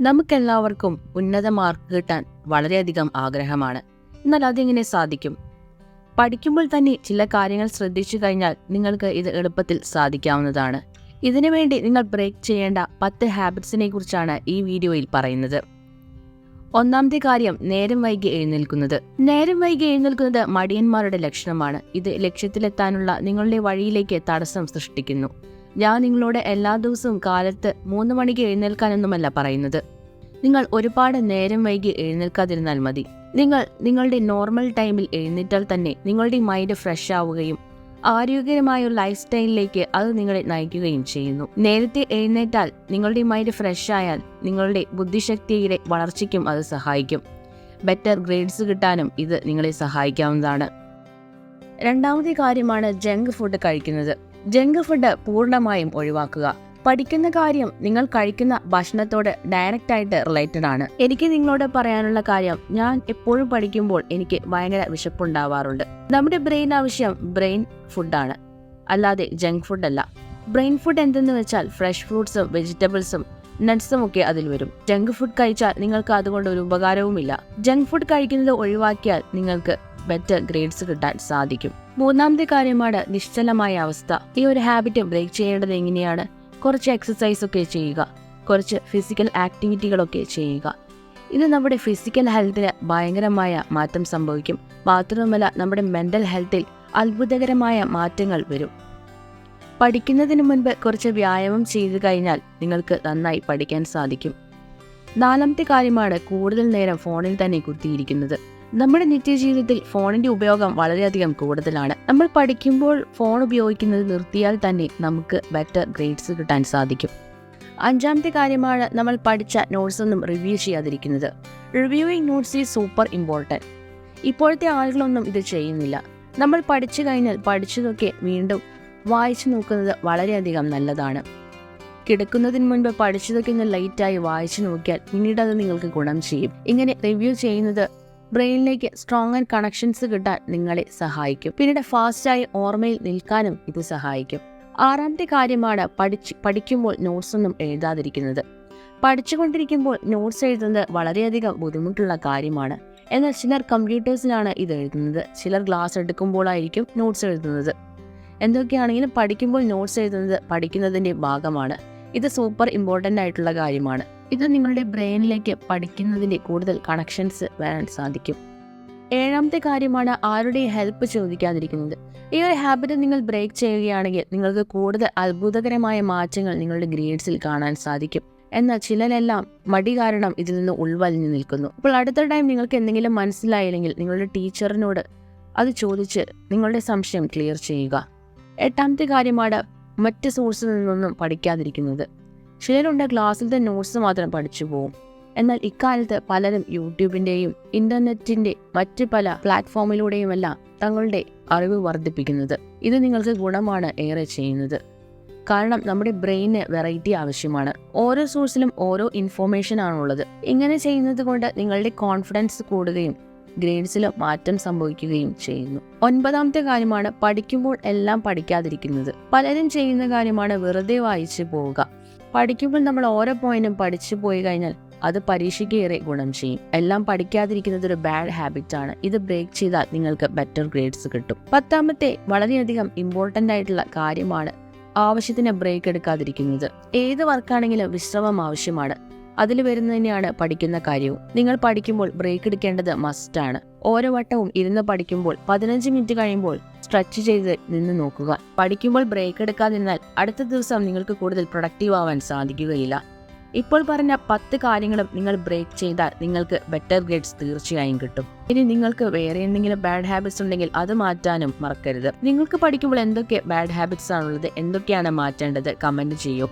നമുക്കെല്ലാവർക്കും ഉന്നത മാർക്ക് കിട്ടാൻ വളരെയധികം ആഗ്രഹമാണ്. എന്നാൽ അതെങ്ങനെ സാധിക്കും? പഠിക്കുമ്പോൾ തന്നെ ചില കാര്യങ്ങൾ ശ്രദ്ധിച്ചു കഴിഞ്ഞാൽ നിങ്ങൾക്ക് ഇത് എളുപ്പത്തിൽ സാധിക്കാവുന്നതാണ്. ഇതിനുവേണ്ടി നിങ്ങൾ ബ്രേക്ക് ചെയ്യേണ്ട പത്ത് ഹാബിറ്റ്സിനെ കുറിച്ചാണ് ഈ വീഡിയോയിൽ പറയുന്നത്. ഒന്നാമത്തെ കാര്യം നേരം വൈകി എഴുന്നേൽക്കുന്നത്. നേരം വൈകി എഴുന്നേൽക്കുന്നത് മടിയന്മാരുടെ ലക്ഷണമാണ്. ഇത് ലക്ഷ്യത്തിലെത്താനുള്ള നിങ്ങളുടെ വഴിയിലേക്ക് തടസ്സം സൃഷ്ടിക്കുന്നു. ഞാൻ നിങ്ങളോട് എല്ലാ ദിവസവും കാലത്ത് മൂന്ന് മണിക്ക് എഴുന്നേൽക്കാനൊന്നുമല്ല പറയുന്നത്. നിങ്ങൾ ഒരുപാട് നേരം വൈകി എഴുന്നേൽക്കാതിരുന്നാൽ മതി. നിങ്ങൾ നിങ്ങളുടെ നോർമൽ ടൈമിൽ എഴുന്നേറ്റാൽ തന്നെ നിങ്ങളുടെ മൈൻഡ് ഫ്രഷ് ആവുകയും ആരോഗ്യകരമായ ഒരു ലൈഫ് സ്റ്റൈലിലേക്ക് അത് നിങ്ങളെ നയിക്കുകയും ചെയ്യുന്നു. നേരത്തെ എഴുന്നേറ്റാൽ നിങ്ങളുടെ മൈൻഡ് ഫ്രഷ് ആയാൽ നിങ്ങളുടെ ബുദ്ധിശക്തിയുടെ വളർച്ചയ്ക്കും അത് സഹായിക്കും. ബെറ്റർ ഗ്രേഡ്സ് കിട്ടാനും ഇത് നിങ്ങളെ സഹായിക്കാവുന്നതാണ്. രണ്ടാമത്തെ കാര്യമാണ് ജങ്ക് ഫുഡ് കഴിക്കുന്നത്. ജങ്ക് ഫുഡ് പൂർണമായും ഒഴിവാക്കുക. പഠിക്കുന്ന കാര്യം നിങ്ങൾ കഴിക്കുന്ന ഭക്ഷണത്തോട് ഡയറക്റ്റ് ആയിട്ട് റിലേറ്റഡ് ആണ്. എനിക്ക് നിങ്ങളോട് പറയാനുള്ള കാര്യം ഞാൻ എപ്പോഴും പഠിക്കുമ്പോൾ എനിക്ക് ഭയങ്കര വിശപ്പുണ്ടാവാറുണ്ട്. നമ്മുടെ ബ്രെയിൻ ആവശ്യം ബ്രെയിൻ ഫുഡാണ്. അല്ലാതെ ജങ്ക് ഫുഡ് അല്ല ബ്രെയിൻ ഫുഡ് എന്തെന്ന് വെച്ചാൽ ഫ്രഷ് ഫ്രൂട്ട്സും വെജിറ്റബിൾസും നട്ട്സും ഒക്കെ അതിൽ വരും. ജങ്ക് ഫുഡ് കഴിച്ചാൽ നിങ്ങൾക്ക് അതുകൊണ്ട് ഒരു ഉപകാരവുമില്ല. ജങ്ക് ഫുഡ് കഴിക്കുന്നത് ഒഴിവാക്കിയാൽ നിങ്ങൾക്ക് ബെറ്റർ ഗ്രേഡ്സ് കിട്ടാൻ സാധിക്കും. മൂന്നാമത്തെ കാര്യമാണ് നിശ്ചലമായ അവസ്ഥ. ഈ ഒരു ഹാബിറ്റ് ബ്രേക്ക് ചെയ്യേണ്ടത് എങ്ങനെയാണ്? കുറച്ച് എക്സസൈസ് ഒക്കെ ചെയ്യുക. കുറച്ച് ഫിസിക്കൽ ആക്ടിവിറ്റികളൊക്കെ ചെയ്യുക. ഇത് നമ്മുടെ ഫിസിക്കൽ ഹെൽത്തിന് ഭയങ്കരമായ മാറ്റം സംഭവിക്കും. മാത്രമല്ല നമ്മുടെ മെന്റൽ ഹെൽത്തിൽ അത്ഭുതകരമായ മാറ്റങ്ങൾ വരും. പഠിക്കുന്നതിന് മുൻപ് കുറച്ച് വ്യായാമം ചെയ്തു കഴിഞ്ഞാൽ നിങ്ങൾക്ക് നന്നായി പഠിക്കാൻ സാധിക്കും. നാലാമത്തെ കാര്യമാണ് കൂടുതൽ നേരം ഫോണിൽ തന്നെ കുത്തിയിരിക്കുന്നത്. നമ്മുടെ നിത്യജീവിതത്തിൽ ഫോണിന്റെ ഉപയോഗം വളരെയധികം കൂടുതലാണ്. നമ്മൾ പഠിക്കുമ്പോൾ ഫോൺ ഉപയോഗിക്കുന്നത് നിർത്തിയാൽ തന്നെ നമുക്ക് ബെറ്റർ ഗ്രേഡ്സ് കിട്ടാൻ സാധിക്കും. അഞ്ചാമത്തെ കാര്യമാണ് നമ്മൾ പഠിച്ച നോട്ട്സ് ഒന്നും review ചെയ്യാതിരിക്കുന്നത്. Reviewing notes is super important ഇപ്പോഴത്തെ ആളുകളൊന്നും ഇത് ചെയ്യുന്നില്ല. നമ്മൾ പഠിച്ചു കഴിഞ്ഞാൽ പഠിച്ചതൊക്കെ വീണ്ടും വായിച്ചു നോക്കുന്നത് വളരെയധികം നല്ലതാണ്. കിടക്കുന്നതിന് മുൻപ് പഠിച്ചതൊക്കെ ഒന്ന് ലൈറ്റായി വായിച്ചു നോക്കിയാൽ പിന്നീട് അത് നിങ്ങൾക്ക് ഗുണം ചെയ്യും. ഇങ്ങനെ റിവ്യൂ ചെയ്യുന്നത് ബ്രെയിനിലേക്ക് സ്ട്രോങ് ആൻഡ് കണക്ഷൻസ് കിട്ടാൻ നിങ്ങളെ സഹായിക്കും. പിന്നീട് ഫാസ്റ്റായി ഓർമ്മയിൽ നിൽക്കാനും ഇത് സഹായിക്കും. ആറാമത്തെ കാര്യമാണ് പഠിച്ച് പഠിക്കുമ്പോൾ നോട്ട്സ് ഒന്നും എഴുതാതിരിക്കുന്നത്. പഠിച്ചുകൊണ്ടിരിക്കുമ്പോൾ നോട്ട്സ് എഴുതുന്നത് വളരെയധികം ബുദ്ധിമുട്ടുള്ള കാര്യമാണ്. എന്നാൽ ചിലർ കമ്പ്യൂട്ടേഴ്സിലാണ് ഇത് എഴുതുന്നത്. ചിലർ ക്ലാസ് എടുക്കുമ്പോഴായിരിക്കും നോട്ട്സ് എഴുതുന്നത്. എന്തൊക്കെയാണെങ്കിലും പഠിക്കുമ്പോൾ നോട്ട്സ് എഴുതുന്നത് പഠിക്കുന്നതിന്റെ ഭാഗമാണ്. ഇത് സൂപ്പർ ഇമ്പോർട്ടന്റ് ആയിട്ടുള്ള കാര്യമാണ്. ഇത് നിങ്ങളുടെ ബ്രെയിനിലേക്ക് പഠിക്കുന്നതിന്റെ കൂടുതൽ കണക്ഷൻസ് വരാൻ സാധിക്കും. ഏഴാമത്തെ കാര്യമാണ് ആരുടെ ഹെൽപ്പ് ചോദിക്കാതിരിക്കുന്നത്. ഈ ഒരു ഹാബിറ്റ് നിങ്ങൾ ബ്രേക്ക് ചെയ്യുകയാണെങ്കിൽ നിങ്ങൾക്ക് കൂടുതൽ അത്ഭുതകരമായ മാറ്റങ്ങൾ നിങ്ങളുടെ ഗ്രേഡ്സിൽ കാണാൻ സാധിക്കും. എന്നാൽ ചിലരെല്ലാം മടി കാരണം ഇതിൽ നിന്ന് ഉൾവലിഞ്ഞു നിൽക്കുന്നു. അപ്പോൾ അടുത്ത ടൈം നിങ്ങൾക്ക് എന്തെങ്കിലും മനസ്സിലായില്ലെങ്കിൽ നിങ്ങളുടെ ടീച്ചറിനോട് അത് ചോദിച്ച് നിങ്ങളുടെ സംശയം ക്ലിയർ ചെയ്യുക. എട്ടാമത്തെ കാര്യമാണ് മറ്റ് സോഴ്സിൽ നിന്നൊന്നും പഠിക്കാതിരിക്കുന്നത്. ചിലരുണ്ട് ക്ലാസ്സിലത്തെ നോട്ട്സ് മാത്രം പഠിച്ചു പോകും എന്നാൽ ഇക്കാലത്ത് പലരും യൂട്യൂബിന്റെയും ഇന്റർനെറ്റിന്റെ മറ്റ് പല പ്ലാറ്റ്ഫോമിലൂടെയുമെല്ലാം തങ്ങളുടെ അറിവ് വർദ്ധിപ്പിക്കുന്നത്. ഇത് നിങ്ങൾക്ക് ഗുണമാണ് ഏറെ ചെയ്യുന്നത്. കാരണം നമ്മുടെ ബ്രെയിന് വെറൈറ്റി ആവശ്യമാണ്. ഓരോ സോഴ്സിലും ഓരോ ഇൻഫോർമേഷൻ ആണുള്ളത്. ഇങ്ങനെ ചെയ്യുന്നത് കൊണ്ട് നിങ്ങളുടെ കോൺഫിഡൻസ് കൂടുകയും ഗ്രേഡ്സിൽ മാറ്റം സംഭവിക്കുകയും ചെയ്യുന്നു. ഒൻപതാമത്തെ കാര്യമാണ് പഠിക്കുമ്പോൾ എല്ലാം പഠിക്കാതിരിക്കുന്നത്. പലരും ചെയ്യുന്ന കാര്യമാണ് വെറുതെ വായിച്ചു പോവുക. പഠിക്കുമ്പോൾ നമ്മൾ ഓരോ പോയിന്റും പഠിച്ചു പോയി കഴിഞ്ഞാൽ അത് പരീക്ഷയ്ക്ക് ഏറെ ഗുണം ചെയ്യും. എല്ലാം പഠിക്കാതിരിക്കുന്നത് ഒരു ബാഡ് ഹാബിറ്റ് ആണ്. ഇത് ബ്രേക്ക് ചെയ്താൽ നിങ്ങൾക്ക് ബെറ്റർ ഗ്രേഡ്സ് കിട്ടും. പത്താമത്തെ വളരെയധികം ഇമ്പോർട്ടന്റ് ആയിട്ടുള്ള കാര്യമാണ് ആവശ്യത്തിന് ബ്രേക്ക് എടുക്കാതിരിക്കുന്നത്. ഏത് വർക്കാണെങ്കിലും വിശ്രമം ആവശ്യമാണ്. അതിൽ വരുന്ന തന്നെയാണ് പഠിക്കുന്ന കാര്യവും. നിങ്ങൾ പഠിക്കുമ്പോൾ ബ്രേക്ക് എടുക്കേണ്ടത് ആണ്. ഓരോ വട്ടവും ഇരുന്ന് പഠിക്കുമ്പോൾ പതിനഞ്ച് മിനിറ്റ് കഴിയുമ്പോൾ സ്ട്രെച്ച് ചെയ്ത് നിന്ന് നോക്കുക. പഠിക്കുമ്പോൾ ബ്രേക്ക് എടുക്കാതിരുന്നാൽ അടുത്ത ദിവസം നിങ്ങൾക്ക് കൂടുതൽ പ്രൊഡക്റ്റീവ് ആവാൻ സാധിക്കുകയില്ല. ഇപ്പോൾ പറഞ്ഞ പത്ത് കാര്യങ്ങളും നിങ്ങൾ ബ്രേക്ക് ചെയ്താൽ നിങ്ങൾക്ക് ബെറ്റർ ഗ്രേഡ്സ് തീർച്ചയായും കിട്ടും. ഇനി നിങ്ങൾക്ക് വേറെ എന്തെങ്കിലും ബാഡ് ഹാബിറ്റ്സ് ഉണ്ടെങ്കിൽ അത് മാറ്റാനും മറക്കരുത്. നിങ്ങൾക്ക് പഠിക്കുമ്പോൾ എന്തൊക്കെ ബാഡ് ഹാബിറ്റ്സ് ആണുള്ളത് എന്തൊക്കെയാണ് മാറ്റേണ്ടത് കമന്റ് ചെയ്യൂ.